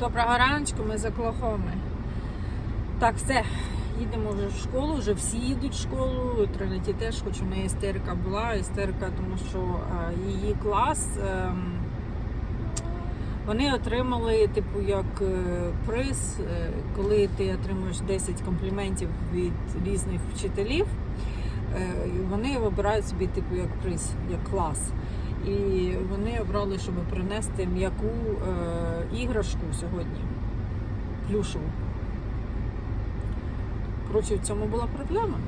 Доброго раночку, ми з Оклахоми. Так, все, їдемо вже в школу, вже всі їдуть в школу. Тринеті теж, хоч у неї істерика була. Істерика, тому що е, її клас. ем, вони отримали, типу, як е, приз, е, коли ти отримуєш 10 компліментів від різних вчителів, вони вибирають собі, типу, як приз, як клас. І вони обрали, щоб принести м'яку е, іграшку сьогодні. Плюшеву. Коротше, в цьому була проблема.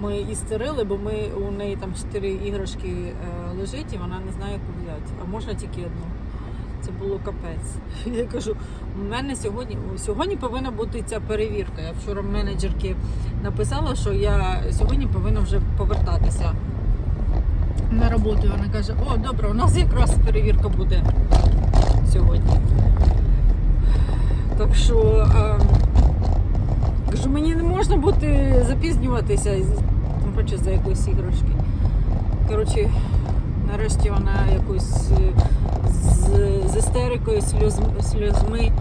Ми істерили, бо ми, у неї там чотири іграшки е, лежить, і вона не знає, яку взяти. А можна тільки одну. Це було капець. Я кажу, у мене сьогодні сьогодні повинна бути ця перевірка. Я вчора менеджерки написала, що я сьогодні повинна вже повертатися на роботу. І Вона каже: О, добре, у нас якраз перевірка буде сьогодні. Так що е, кажу, мені не можна бути запізнюватися із- тим паче за якоїсь іграшки. Коротше, нарешті вона якось е, з, з істерикою, сльоз, сльозми е,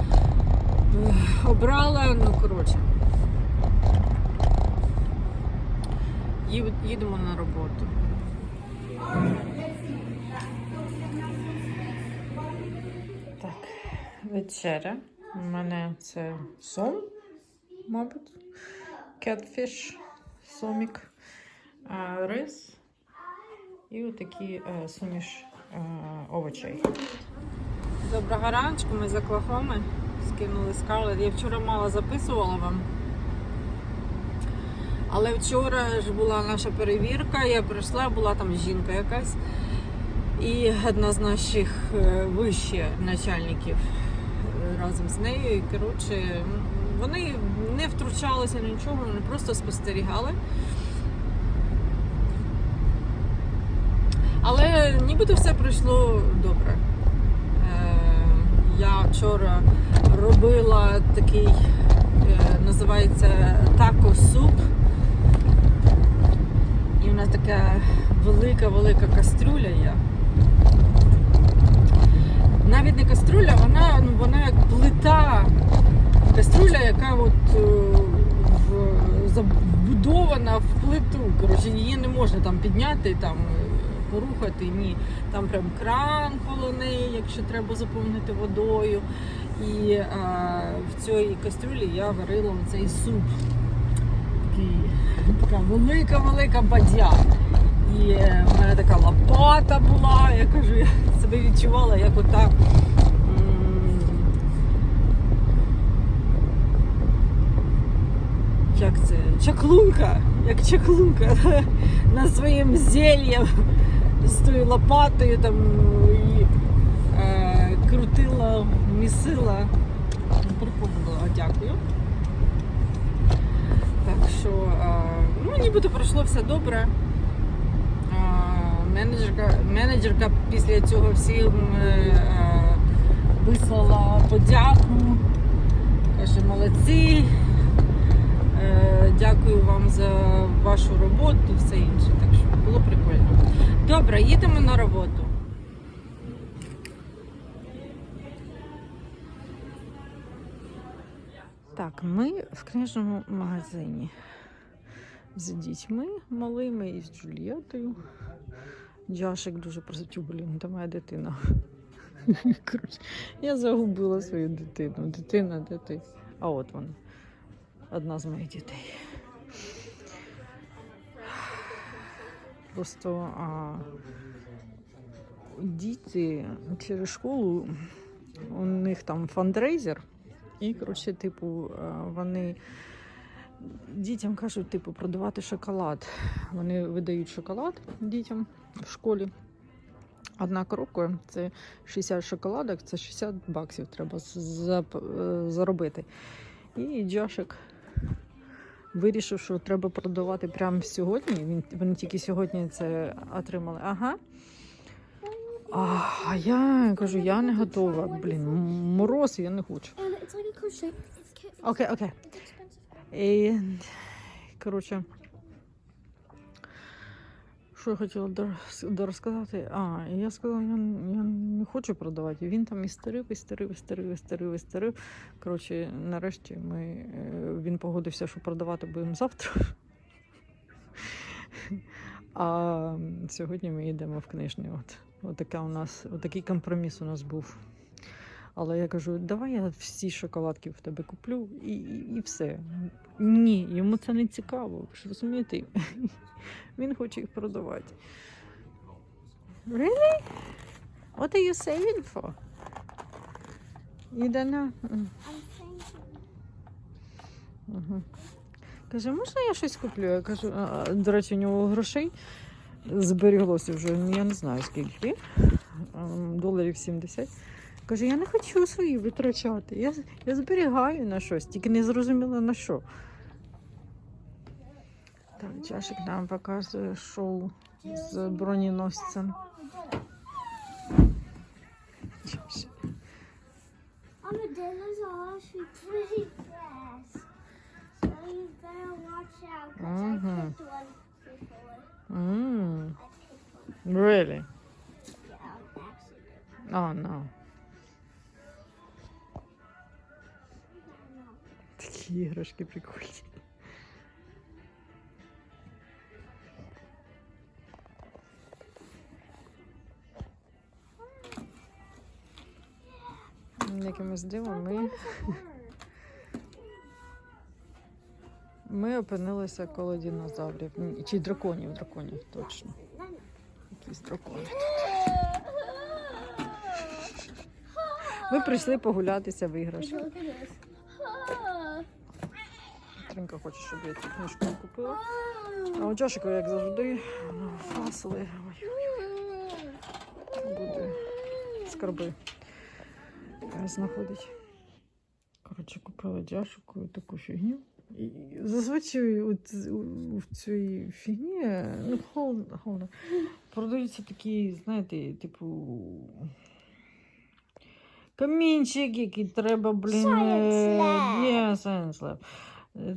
обрала. Ну, коротше. Їдемо на роботу. Так, вечеря. У мене це сом, мабуть. Кетфіш, сомік, рис і отакі е, суміш е, овочей. Доброго раночку, ми з Оклахоми. Скинули скарлет. Я вчора мало записувала вам. Але вчора ж була наша перевірка, я прийшла, була там жінка якась. І одна з наших е, вище начальників е, разом з нею. І, коротше, вони не втручалися нічого, вони просто спостерігали. Але нібито все пройшло добре. Е, Я вчора робила такий, називається тако суп. І в нас така велика-велика кастрюля є. Навіть не каструля, вона, ну, вона як плита. Каструля, яка от, е, в, забудована в плиту. Коротше, її не можна там підняти, там, е, порухати. Ні. Там прям кран коло неї, якщо треба заповнити водою. І е, в цій кастрюлі я варила цей суп. Такий, така велика-велика бадя. І е, в мене така лопата була. Я кажу, я себе відчувала як ота. Як це? Чаклунка, як чаклунка на своїм зельєм з тою лопатою там і е, крутила, місила. Було, дякую. Що, е, ну, нібито пройшло все добре. Е, Менеджерка, менеджерка після цього всім е, вислала подяку. Каже, молодці. Дякую вам за вашу роботу все інше. Так що було прикольно. Добре, їдемо на роботу. Так, ми в книжному магазині з дітьми малими і з Джулієтою. Джашик дуже просить, блін, та моя дитина. Я загубила свою дитину. Дитина, де ти? А от вона. Одна з моїх дітей. Просто а, діти через школу, у них там фандрейзер, і, коротше, типу, вони дітям кажуть, типу, продавати шоколад. Вони видають шоколад дітям в школі. Одна коробка це 60 шоколадок, це 60 баксів треба е, заробити. І Джошик вирішив, що треба продавати прямо сьогодні. Він, вони тільки сьогодні це отримали. Ага. А, я кажу, я не готова. Блін, мороз, я не хочу. Crochet. It's, ca- Окей, окей. І, коротше, Що я хотіла дорозказати? А, і я сказала, я, я не хочу продавати. І він там істерив, істерив, істерив, істерив, істерив. Коротше, нарешті ми, е, він погодився, що продавати будемо завтра. А сьогодні ми йдемо в книжний. От, от така у нас, от такий компроміс у нас був. Але я кажу, давай я всі шоколадки в тебе куплю і, і, і все. Ні, йому це не цікаво. Ви ж розумієте? Він хоче їх продавати. Really? What are you saving for? You. Угу. Каже, можна я щось куплю? Я кажу, а, до речі, у нього грошей зберіглося вже, ну, я не знаю скільки, ем, доларів 70. Каже, я не хочу свої витрачати. Я, я зберігаю на щось, тільки не зрозуміла на що. Так, чашик нам показує шоу з броненосцем. Чашик. Armadillos are actually pretty fast. So you better watch out because Mhm. I picked one before. Mm, I picked one really? yeah, on accident. Oh, no. No. Такі іграшки прикольні. Якимось дивом ми, ми опинилися коло динозаврів. Чи драконів, драконів, точно. Якісь дракони. Ми прийшли погулятися в іграшки. Тринка хоче, щоб я цю книжку купила. А у Джошика, як завжди, фасли. Ой, буде скарби знаходить. Коротше, купила Джашику таку фігню. І зазвичай от, у- в цій фігні ну, холодно, холодно, продаються такі, знаєте, типу. Камінчик, який треба, блін. Е. Є. Е,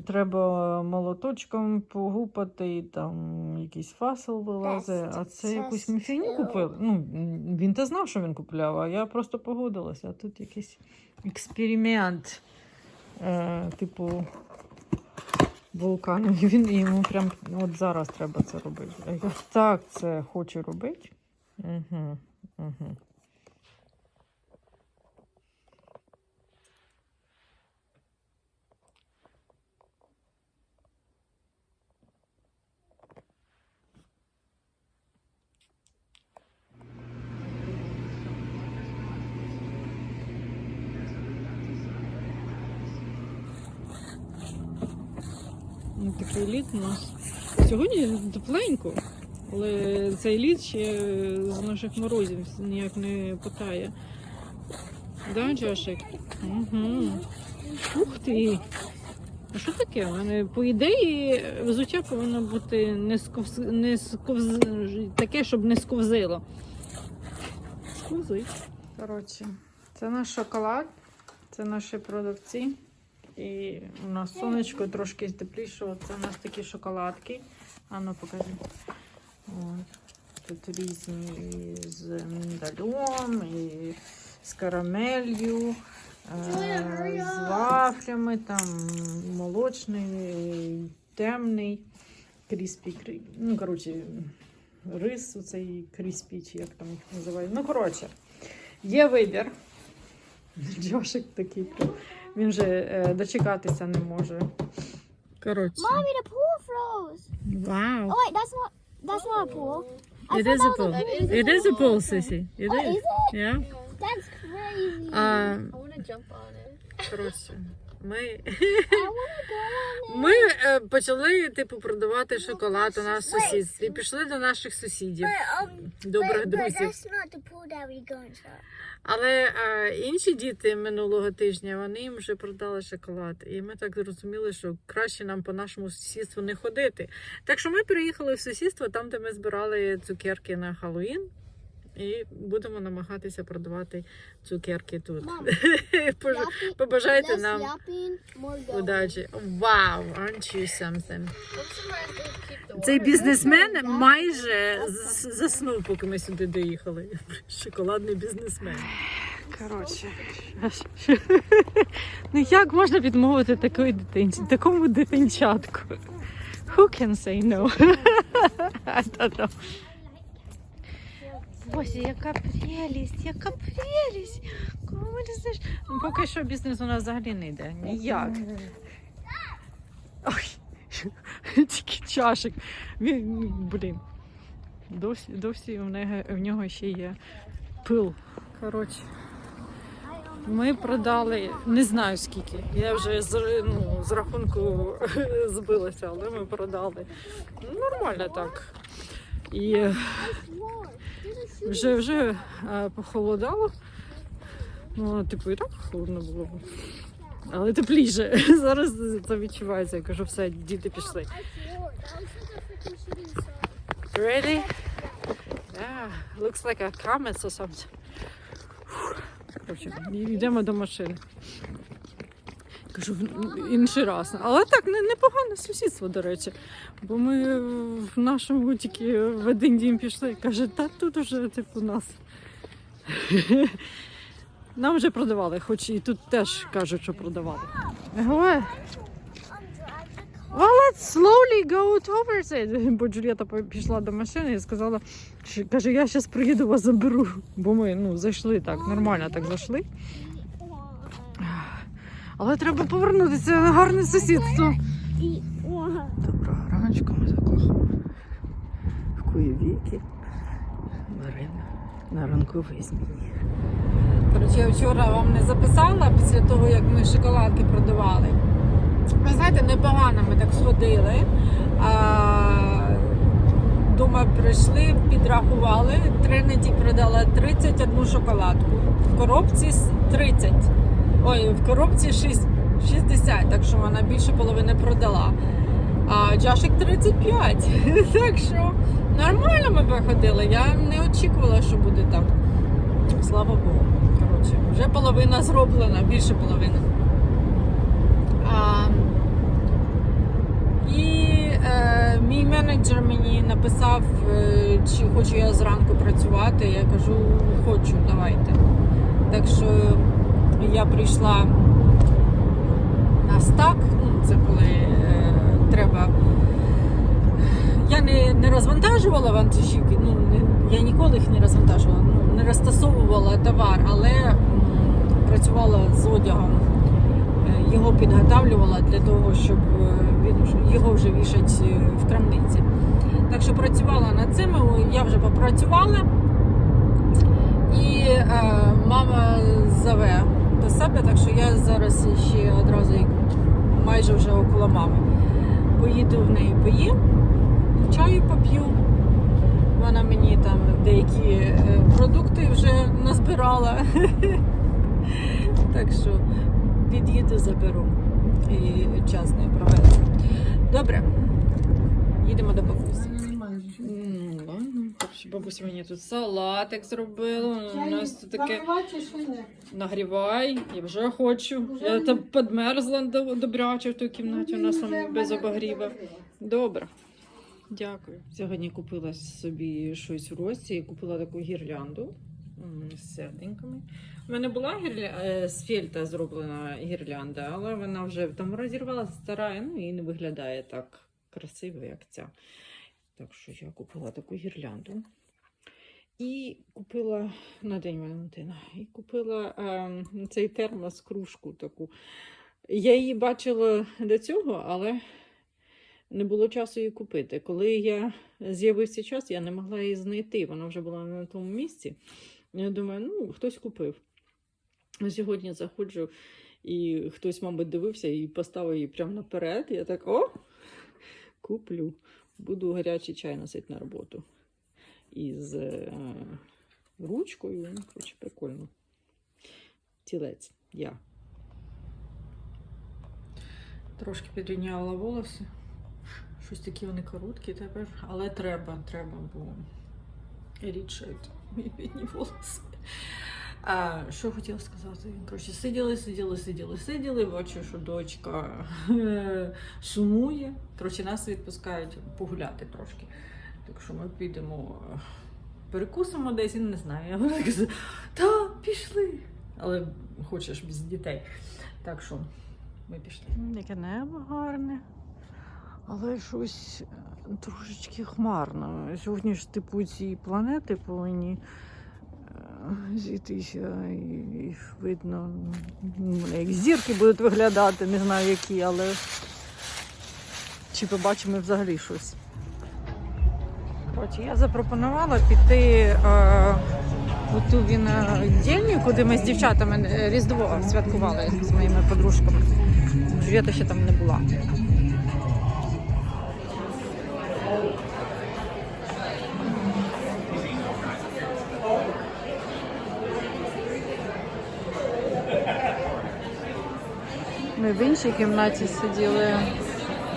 Треба молоточком погупати, і там якийсь фасел вилазить, а це якусь Test. купили. Ну, він то знав, що він купляв, а я просто погодилася. А тут якийсь експеримент, е, типу вулкану. І він йому прям от зараз треба це робити. А я так це хочу робити. Угу, угу. Ну, Такий лід у нас. Сьогодні тепленько, але цей лід ще з наших морозів ніяк не потає. Да, Джашик? Угу. Ух ти! А що таке? По ідеї, взуття повинно бути не, сковз... не сковз... таке, щоб не сковзило. Сковзить. Коротше, це наш шоколад, це наші продавці. І у нас сонечко трошки тепліше. Це у нас такі шоколадки. А ну покажи. Тут різні з миндалем, і з карамелью, е, з вафлями, там молочний, темний, кріспі, ну, коротше, рис оцей кріспі, чи як там їх називають. Ну, коротше, є вибір. Джошик такий. Він же е, дочекатися не може. Коротше. Mommy, the pool froze. Вау. Oh wait, that's not that's not a pool. I It thought is a that pool. was It is a pool, Sissy. It Oh, is. is it? Yeah. That's crazy. Um, I want to jump on it. коротше, ми, ми е, почали типу продавати шоколад у нас в сусідстві. Пішли до наших сусідів, добрих друзів. Але е, інші діти минулого тижня вони їм вже продали шоколад. І ми так зрозуміли, що краще нам по нашому сусідству не ходити. Так що ми переїхали в сусідство, там, де ми збирали цукерки на Хеллоуін. І будемо намагатися продавати цукерки тут. Мам, Побажайте нам удачі. Вау, aren't you something? Цей бізнесмен майже з- заснув, поки ми сюди доїхали. Шоколадний бізнесмен. Коротше. Ну як можна відмовити такої дитинці, такому дитинчатку? Who can say no? I don't know. Ось яка прелість, яка прелість. Ну, поки що бізнес у нас взагалі не йде. Ніяк. Ой, тільки чашик. Він, блін. Досі, досі в, нього, в нього ще є пил. Коротше, ми продали не знаю скільки. Я вже з, ну, з рахунку збилася, але ми продали. Нормально так. І вже вже похолодало. Ну, типу, і так холодно було. Але тепліше. Зараз це відчувається. Я кажу, все, діти пішли. Really? Yeah, looks like a comet or something. Коротше, йдемо до машини. Кажу, інший раз. Але так, не- непогане сусідство, до речі. Бо ми в нашому тільки в один дім пішли. Каже, та тут уже типу нас. Нам вже продавали, хоч і тут теж кажуть, що продавали. Well, let's slowly go towards it. Бо Джулієта по- пішла до машини і сказала, що каже, я зараз приїду вас заберу. Бо ми ну, зайшли так, нормально так зайшли. Але треба повернутися на гарне сусідство. Доброго раночку, ми такого в Куєвіки. Марина на ранковій зміні. Коротше, я вчора вам не записала після того, як ми шоколадки продавали. Ви знаєте, непогано ми так сходили. А, Дома прийшли, підрахували. Тринеті продала 31 шоколадку. В коробці с- 30. Ой, в коробці 6, 60, так що вона більше половини продала. А Джашик 35. Так що нормально ми походили. Я не очікувала, що буде так. Слава Богу. Коротше, вже половина зроблена, більше половини. А, і е, мій менеджер мені написав, е, чи хочу я зранку працювати. Я кажу, хочу, давайте. Так що я прийшла на стак, ну, це коли е, треба. Я не, не розвантажувала вантажівки, ну, не, я ніколи їх не розвантажувала, ну, не розтасовувала товар, але працювала з одягом. Е, Його підготавлювала для того, щоб е, він його вже вішать е, в крамниці. Так що працювала над цим, я вже попрацювала. І е, мама зове себе, так що я зараз ще одразу майже вже около мами. Поїду в неї поїм, чаю поп'ю. Вона мені там деякі е, продукти вже назбирала. Так що під'їду, заберу і час не проведу. Добре, їдемо до бабусі. Ну, Бабуся мені тут салатик зробила. У нас тут таке нагрівай, я вже хочу. Я там підмерзла добряче в тій кімнаті. У нас там без обогріва. Добре. Дякую. Сьогодні купила собі щось в Росії, купила таку гірлянду з серденьками. У мене була гірля... е, з фельта зроблена гірлянда, але вона вже там розірвалася стара, ну і не виглядає так красиво, як ця. Так що я купила таку гірлянду. І купила на День Валентина. І купила ем, цей термос, кружку таку. Я її бачила до цього, але не було часу її купити. Коли я з'явився час, я не могла її знайти. Вона вже була на тому місці. Я думаю, ну, хтось купив. Сьогодні заходжу, і хтось, мабуть, дивився і поставив її прямо наперед. Я так, о, куплю. Буду гарячий чай носити на роботу. Із е, ручкою. Ну, коротше, прикольно. Тілець. Я. Трошки підрівняла волоси. Щось такі вони короткі тепер, але треба, треба, бо рідшають. Мої бідні волоси. А, що хотіла сказати? Коротше, сиділи, сиділи, сиділи, сиділи. Бачу, що дочка е, сумує. Коротше, нас відпускають погуляти трошки. Так що ми підемо, е, перекусимо десь, і не знаю. Я вона каже, та пішли. Але хочеш без дітей. Так що ми пішли. Яке небо гарне. Але щось е, трошечки хмарно. Сьогодні ж типу ці планети повинні е, зійтися, і видно, ну, як зірки будуть виглядати, не знаю які, але чи побачимо взагалі щось. Коротше, я запропонувала піти е, у ту винодільню, куди ми з дівчатами е, Різдво святкували з моїми подружками. Джуліта ще там не була. Ми в іншій кімнаті сиділи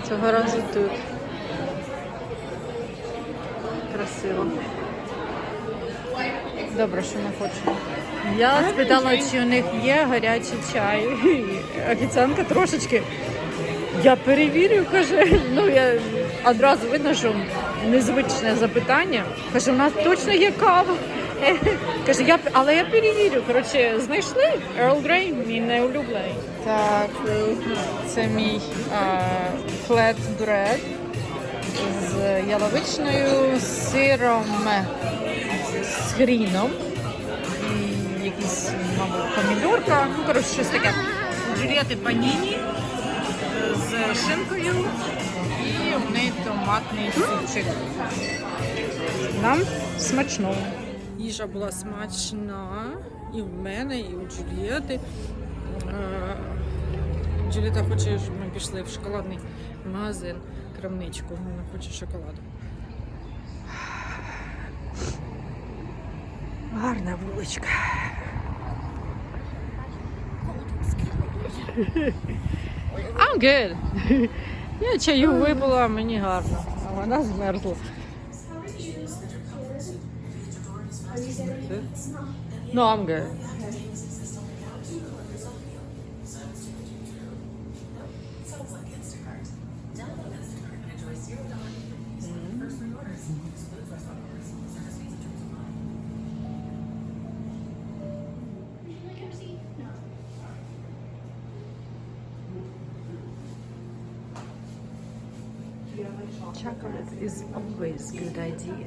цього разу тут. Красиво. Добре, що ми хочемо. Я спитала, чи у них є гарячий чай. Офіціантка трошечки. Я перевірю, каже. Ну, я одразу видно, що незвичне запитання. Каже, у нас точно є кава. Каже, я, але я перевірю. Коротше, знайшли Earl Grey, мій неулюблений. Так, це мій флет бред з яловичною, сиром, з хріном. І якісь, мабуть, помідорка. Ну, коротше, щось таке. Джулієти паніні з шинкою і у неї томатний супчик. Нам смачно. Їжа була смачна і в мене, і у Джулієти. Е, Джулієта хоче, щоб ми пішли в шоколадний магазин, крамничку. Вона хоче шоколаду. Гарна вуличка. I'm good. Я чаю випила, мені гарно, а вона змерзла. No, I'm good. Chocolate is always good idea.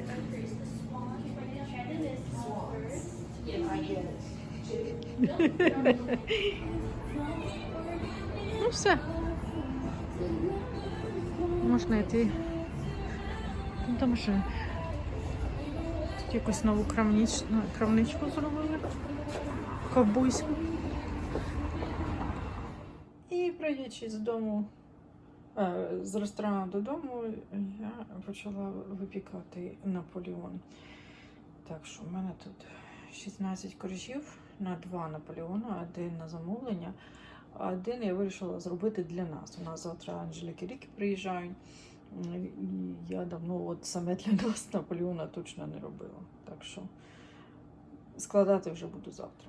Ну все. Можна йти до машини. Тут якусь нову крамніч... ну, крамничку зробили. Ковбойську. І прийдячи з дому, з ресторану додому, я почала випікати Наполеон. Так що в мене тут 16 коржів на два Наполеона, один на замовлення. Один я вирішила зробити для нас. У нас завтра Анжеліки Ріки приїжджають. І я давно от саме для нас Наполеона точно не робила. Так що складати вже буду завтра.